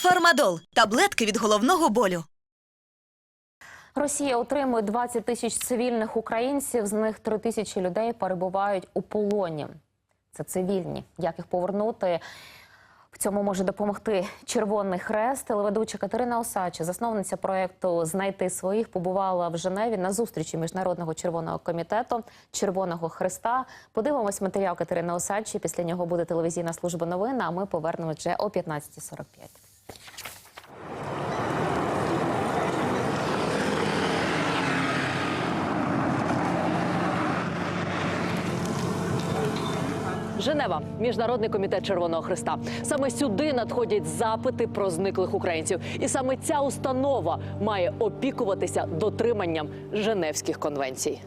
Фармадол таблетки від головного болю. Росія отримує 20 тисяч цивільних українців. З них 3 тисячі людей перебувають у полоні. Це цивільні. Як їх повернути? В цьому може допомогти Червоний Хрест. Телеведуча Катерина Осача, засновниця проєкту Знайти своїх, побувала в Женеві на зустрічі міжнародного червоного комітету Червоного Хреста. Подивимось матеріал Катерини Осачі. Після нього буде телевізійна служба новин. А ми повернемось вже о 15.45. Женева, міжнародний комітет Червоного Христа. Саме сюди надходять запити про зниклих українців, і саме ця установа має опікуватися дотриманням Женевських конвенцій.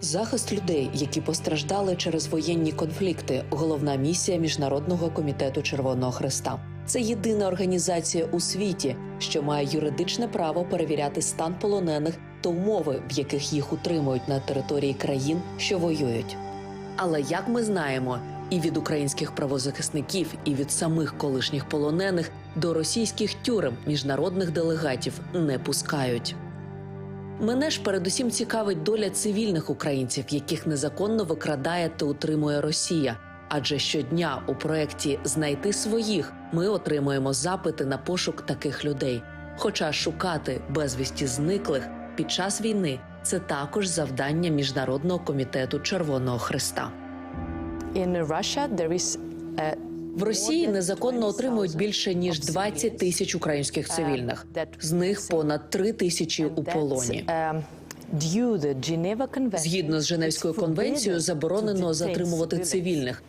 Захист людей, які постраждали через воєнні конфлікти, головна місія міжнародного комітету Червоного Христа. Це єдина організація у світі, що має юридичне право перевіряти стан полонених та умови, в яких їх утримують на території країн, що воюють. Але як ми знаємо, і від українських правозахисників, і від самих колишніх полонених до російських тюрем міжнародних делегатів не пускають. Мене ж передусім цікавить доля цивільних українців, яких незаконно викрадає та утримує Росія. Адже щодня у проєкті Знайти своїх ми отримуємо запити на пошук таких людей. Хоча шукати безвісті зниклих під час війни це також завдання міжнародного комітету Червоного Христа. In Russia, there is В Росії незаконно отримують більше ніж 20 тисяч українських цивільних. З них понад 3 тисячі у полоні. um. Згідно з Женевською конвенцією, заборонено затримувати цивільних.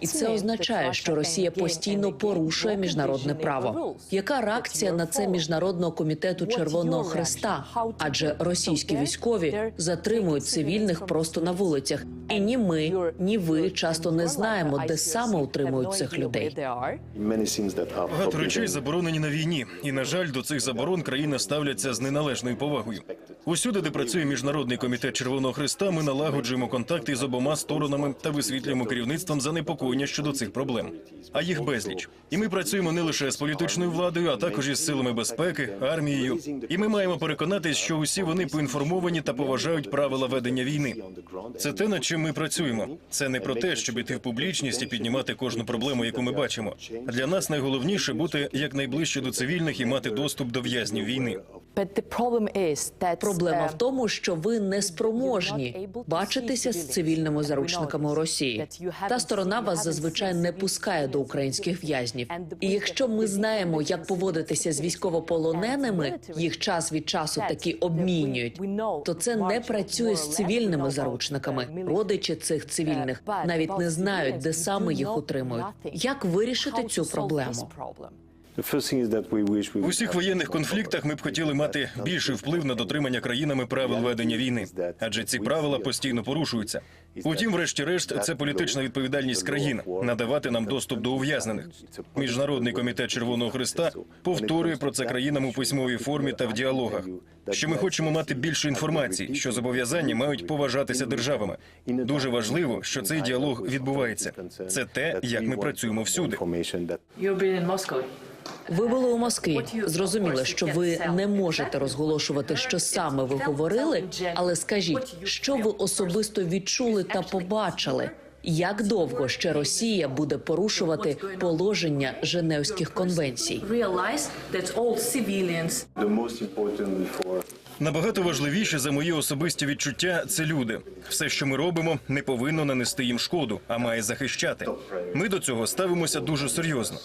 І це означає, що Росія постійно порушує міжнародне право. Яка реакція на це міжнародного комітету Червоного to Адже російські військові затримують цивільних просто на вулицях. І ні ми, ні ви часто не знаємо, де саме утримують цих людей. Багато речей заборонені на війні, і на жаль, до цих заборон країни ставляться з неналежною повагою. Усюди, де працює міжнародний комітет Червоного Христа, ми налагоджуємо контакти з обома сторонами та висвітлюємо керівництвом занепокоєння щодо цих проблем. А їх безліч. І ми працюємо не лише з політичною владою, а також із силами безпеки, армією. І ми маємо переконатись, що усі вони поінформовані та поважають правила ведення війни. Це те, над чим ми працюємо. Це не про те, щоб іти в публічність і піднімати кожну проблему, яку ми бачимо. Для нас найголовніше бути якнайближче до цивільних і мати доступ до в'язнів війни. Проблема um, в тому, що ви не спроможні бачитися з цивільними заручниками у Росії. Та сторона вас зазвичай не пускає до українських в'язнів. І якщо ми знаємо, як поводитися з військовополоненими, їх час від часу таки обмінюють. То це не працює з цивільними заручниками. Родичі цих цивільних навіть не знають, де саме їх утримують. Як вирішити цю проблему? В усіх воєнних конфліктах ми б хотіли мати більший вплив на дотримання країнами правил ведення війни, адже ці правила постійно порушуються. Утім, врешті-решт, це політична відповідальність країн надавати нам доступ до ув'язнених. Міжнародний комітет Червоного Христа повторює про це країнам у письмовій формі та в діалогах. Що ми хочемо мати більше інформації, що зобов'язання мають поважатися державами. Дуже важливо, що цей діалог відбувається. Це те, як ми працюємо всюди. Ви були у Москві. Зрозуміло, що ви не можете розголошувати, що саме ви говорили, але скажіть, що ви особисто відчули та побачили? Як довго ще Росія буде порушувати положення Женевських конвенцій? Набагато важливіше за мої особисті відчуття це люди. Все, що ми робимо, не повинно нанести їм шкоду, а має захищати. Ми до цього ставимося дуже серйозно.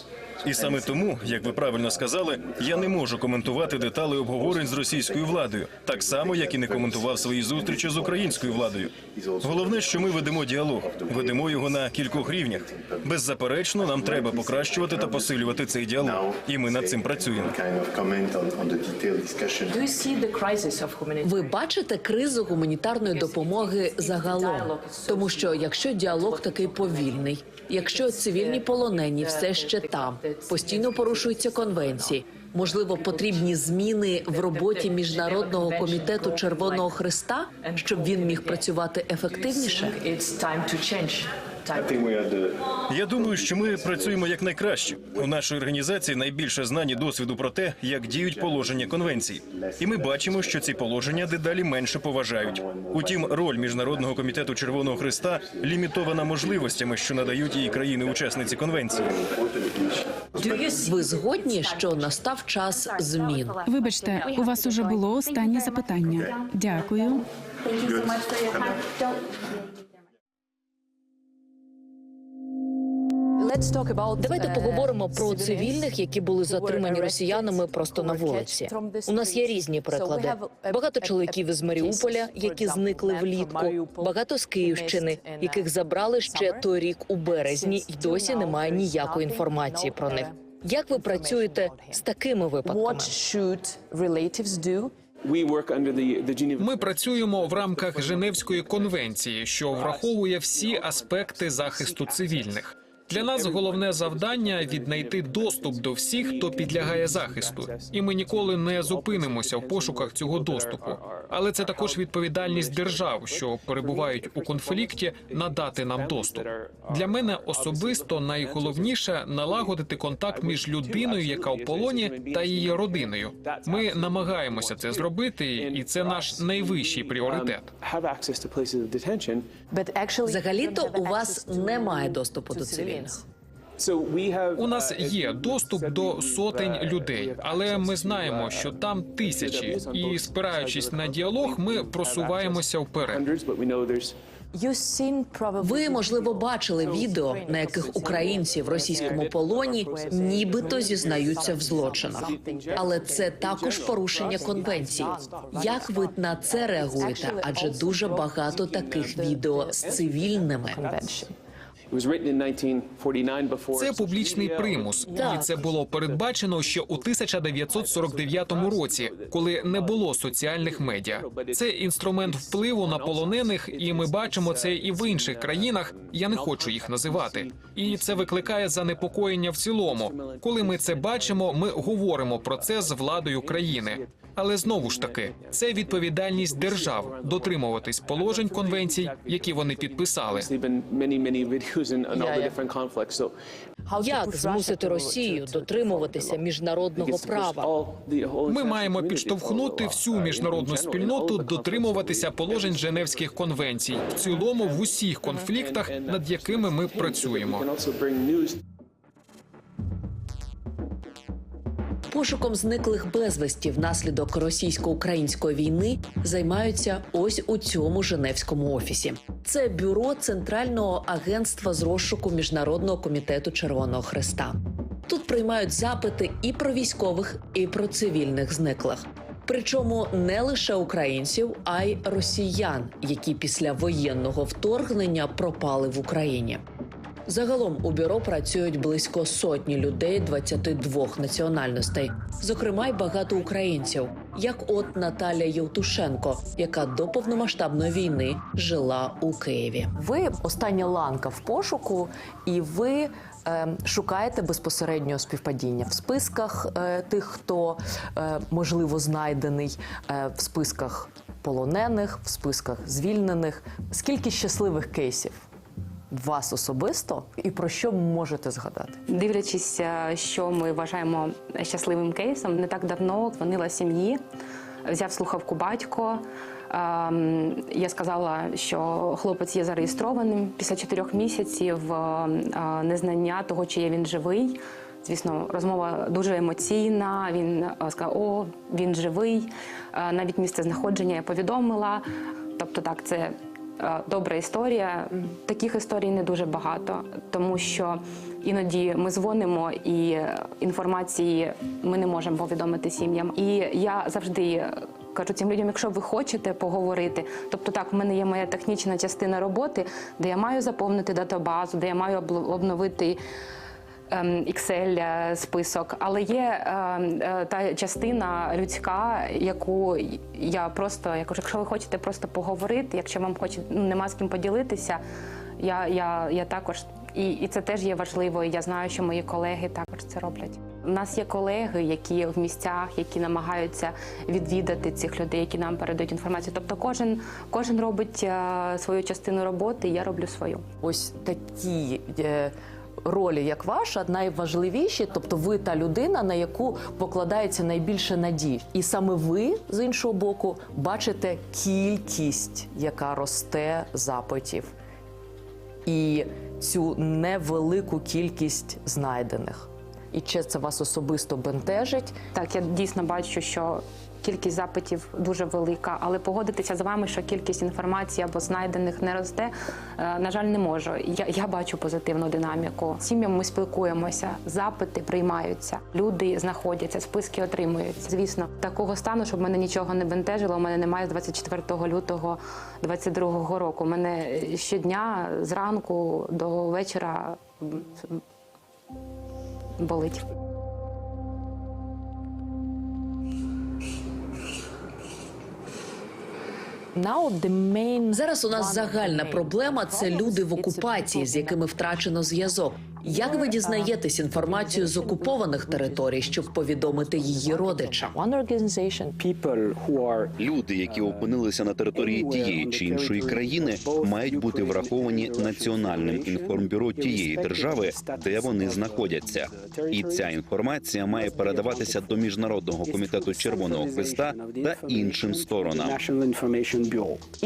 І саме тому, як ви правильно сказали, я не можу коментувати деталі обговорень з російською владою, так само як і не коментував свої зустрічі з українською владою. Головне, що ми ведемо діалог, ведемо його на кількох рівнях. Беззаперечно, нам треба покращувати та посилювати цей діалог, і ми над цим працюємо. Ви бачите кризу гуманітарної допомоги загалом, тому що якщо діалог такий повільний, якщо цивільні полонені все ще там, постійно порушуються конвенції. Можливо, потрібні зміни в роботі міжнародного комітету Червоного Христа, щоб він міг працювати ефективніше. Я думаю, що ми працюємо як найкраще. У нашій організації найбільше знань і досвіду про те, як діють положення конвенції. І ми бачимо, що ці положення дедалі менше поважають. Утім, роль міжнародного комітету Червоного Христа лімітована можливостями, що надають її країни-учасниці конвенції. Ви згодні, що настав час змін? Вибачте, у вас уже було останнє запитання. Дякую. Давайте uh, поговоримо про цивільних, які були затримані росіянами просто на вулиці. У нас є різні приклади. Багато чоловіків із Маріуполя, які зникли влітку. Багато з Київщини, яких uh, забрали ще торік у березні, і досі немає ніякої інформації про них. uh, Як ви працюєте з такими випадками? What should relatives do Ми працюємо в рамках Женевської конвенції, що враховує всі аспекти захисту цивільних. Для нас головне завдання віднайти доступ до всіх, хто підлягає захисту, і ми ніколи не зупинимося в пошуках цього доступу. Але це також відповідальність держав, що перебувають у конфлікті, надати нам доступ. Для мене особисто найголовніше налагодити контакт між людиною, яка в полоні, та її родиною. Ми намагаємося це зробити, і це наш найвищий пріоритет. Взагалі-то у вас немає доступу до цивільних. У нас є доступ до сотень людей, але ми знаємо, що там тисячі, і спираючись на діалог, ми просуваємося вперед. Ви можливо бачили відео, на яких українці в російському полоні нібито зізнаються в злочинах, але це також порушення конвенції. Як ви на це реагуєте? Адже дуже багато таких відео з цивільними. Це публічний примус, і це було передбачено ще у 1949 році, коли не було соціальних медіа. Це інструмент впливу на полонених, і ми бачимо це і в інших країнах. Я не хочу їх називати. І це викликає занепокоєння в цілому. Коли ми це бачимо, ми говоримо про це з владою країни. Але знову ж таки, це відповідальність держав дотримуватись положень конвенцій, які вони підписали. How Як змусити Росію to- to дотримуватися міжнародного права? Ми маємо підштовхнути всю міжнародну спільноту дотримуватися положень Женевських конвенцій в цілому в усіх конфліктах, над якими ми працюємо. Пошуком зниклих безвісті внаслідок російсько-української війни займаються ось у цьому Женевському офісі. Це бюро Центрального агентства з розшуку Міжнародного комітету Червоного Христа. Тут приймають запити і про військових, і про цивільних зниклих. Причому не лише українців, а й росіян, які після воєнного вторгнення пропали в Україні. Загалом у бюро працюють близько сотні людей 22 національностей, зокрема й багато українців, як от Наталя Євтушенко, яка до повномасштабної війни жила у Києві. Ви остання ланка в пошуку, і ви е, шукаєте безпосередньо співпадіння в списках е, тих, хто е, можливо знайдений, е, в списках полонених, в списках звільнених. Скільки щасливих кейсів? Вас особисто і про що можете згадати? Дивлячись, е, що ми вважаємо щасливим кейсом, не так давно дзвонила сім'ї, взяв слухавку батько. Ем, Я сказала, що хлопець є зареєстрованим після чотирьох місяців е, незнання того, чи є він живий. Звісно, розмова дуже емоційна. Він е, сказав, о, він живий. Е, Навіть місце знаходження я повідомила. Тобто, так, це е, добра історія. Таких історій не дуже багато, тому що іноді ми дзвонимо і інформації ми не можемо повідомити сім'ям. І я завжди. Кажу цим людям, якщо ви хочете поговорити, тобто так, в мене є моя технічна частина роботи, де я маю заповнити датабазу, де я маю обновити Excel е, список, але є е, е, та частина людська, яку я просто якщо ви хочете просто поговорити, якщо вам хоче ну, нема з ким поділитися, я, я, я також І, і це теж є важливо. І я знаю, що мої колеги також це роблять. У нас є колеги, які в місцях, які намагаються відвідати цих людей, які нам передають інформацію. Тобто, кожен кожен робить свою частину роботи, і я роблю свою. Ось такі ролі, як ваша, найважливіші, тобто ви та людина, на яку покладається найбільше надій. І саме ви, з іншого боку, бачите кількість, яка росте запитів, і цю невелику кількість знайдених. І чи це вас особисто бентежить? Так, я дійсно бачу, що кількість запитів дуже велика, але погодитися з вами, що кількість інформації або знайдених не росте, е, на жаль, не можу. Я, я бачу позитивну динаміку. Сім'ям ми спілкуємося, запити приймаються, люди знаходяться, списки отримуються. Звісно, такого стану, щоб мене нічого не бентежило, у мене немає з 24 лютого 22 року. У мене щодня зранку до вечора болить. Зараз у нас загальна проблема це люди в окупації, з якими втрачено зв'язок. Як ви дізнаєтесь інформацію з окупованих територій, щоб повідомити її родичам? Люди, які опинилися на території тієї чи іншої країни, мають бути враховані національним інформбюро тієї держави, де вони знаходяться. І ця інформація має передаватися до міжнародного комітету Червоного Христа та іншим сторонам.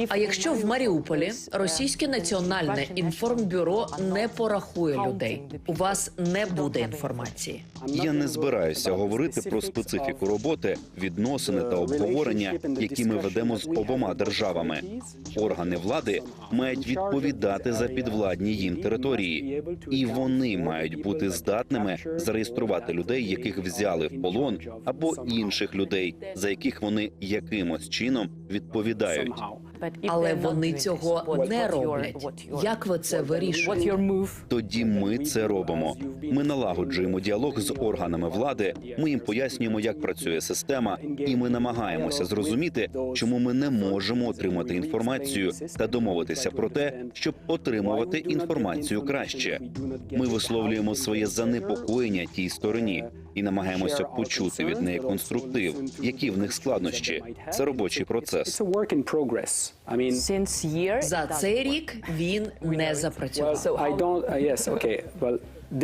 А якщо в Маріуполі російське національне інформбюро не порахує людей, у вас не буде інформації. Я не збираюся говорити про специфіку роботи, відносини та обговорення, які ми ведемо з обома державами. Органи влади мають відповідати за підвладні їм території, і вони мають бути здатними зареєструвати людей, яких взяли в полон, або інших людей, за яких вони якимось чином відповідають. Але вони цього не роблять. Як ви це вирішуєте? Тоді ми це робимо. Ми налагоджуємо діалог з органами влади. Ми їм пояснюємо, як працює система, і ми намагаємося зрозуміти, чому ми не можемо отримати інформацію та домовитися про те, щоб отримувати інформацію краще. Ми висловлюємо своє занепокоєння тій стороні і намагаємося почути від неї конструктив, які в них складнощі. Це робочий процес. За цей рік він не запрацював.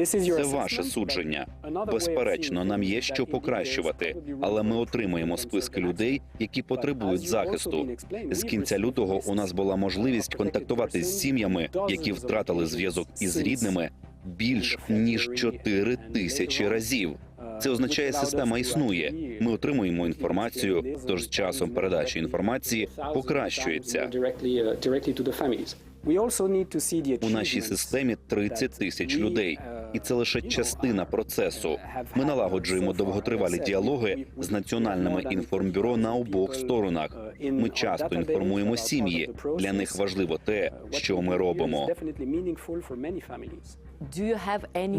Це ваше судження. Безперечно, нам є що покращувати, але ми отримуємо списки людей, які потребують захисту. З кінця лютого у нас була можливість контактувати з сім'ями, які втратили зв'язок із рідними більш ніж 4 тисячі разів. Це означає, система існує. Ми отримуємо інформацію, тож з часом передачі інформації покращується. У нашій системі 30 тисяч людей, і це лише частина процесу. Ми налагоджуємо довготривалі діалоги з національними інформбюро на обох сторонах. Ми часто інформуємо сім'ї. Для них важливо те, що ми робимо.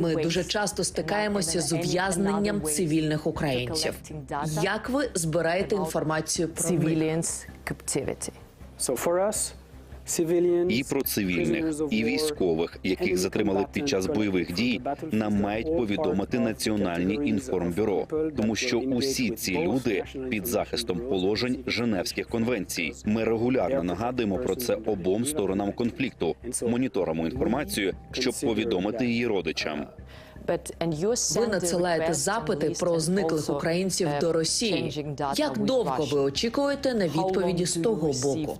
Ми дуже часто стикаємося з ув'язненням цивільних українців. Як ви збираєте інформацію про них? І про цивільних, і військових, яких затримали під час бойових дій, нам мають повідомити національні інформбюро, тому що усі ці люди під захистом положень Женевських конвенцій. Ми регулярно нагадуємо про це обом сторонам конфлікту, моніторимо інформацію, щоб повідомити її родичам. Ви надсилаєте запити про зниклих українців до Росії. Як довго ви очікуєте на відповіді з того боку?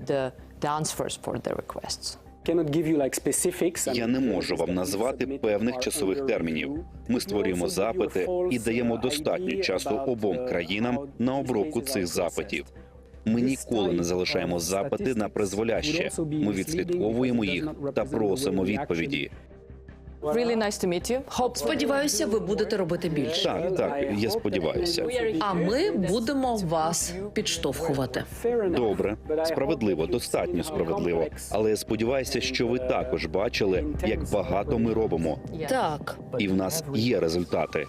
Я не можу вам назвати певних часових термінів. Ми створюємо запити і даємо достатньо часу обом країнам на обробку цих запитів. Ми ніколи не залишаємо запити на призволяще. Ми відслідковуємо їх та просимо відповіді. Сподіваюся, ви будете робити більше. Так, так, я сподіваюся. А ми будемо вас підштовхувати. Добре, справедливо, достатньо справедливо. Але я сподіваюся, що ви також бачили, як багато ми робимо, Так, і в нас є результати.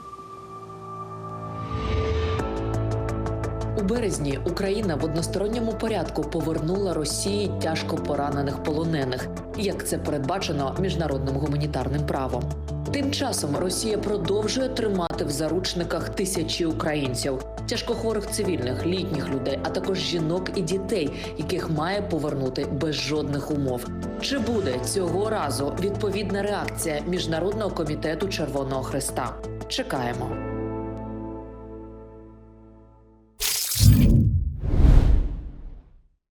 Березні Україна в односторонньому порядку повернула Росії тяжко поранених полонених. як це передбачено міжнародним гуманітарним правом. Тим часом Росія продовжує тримати в заручниках тисячі українців, тяжкохворих цивільних, літніх людей, а також жінок і дітей, яких має повернути без жодних умов. Чи буде цього разу відповідна реакція міжнародного комітету Червоного Христа? Чекаємо.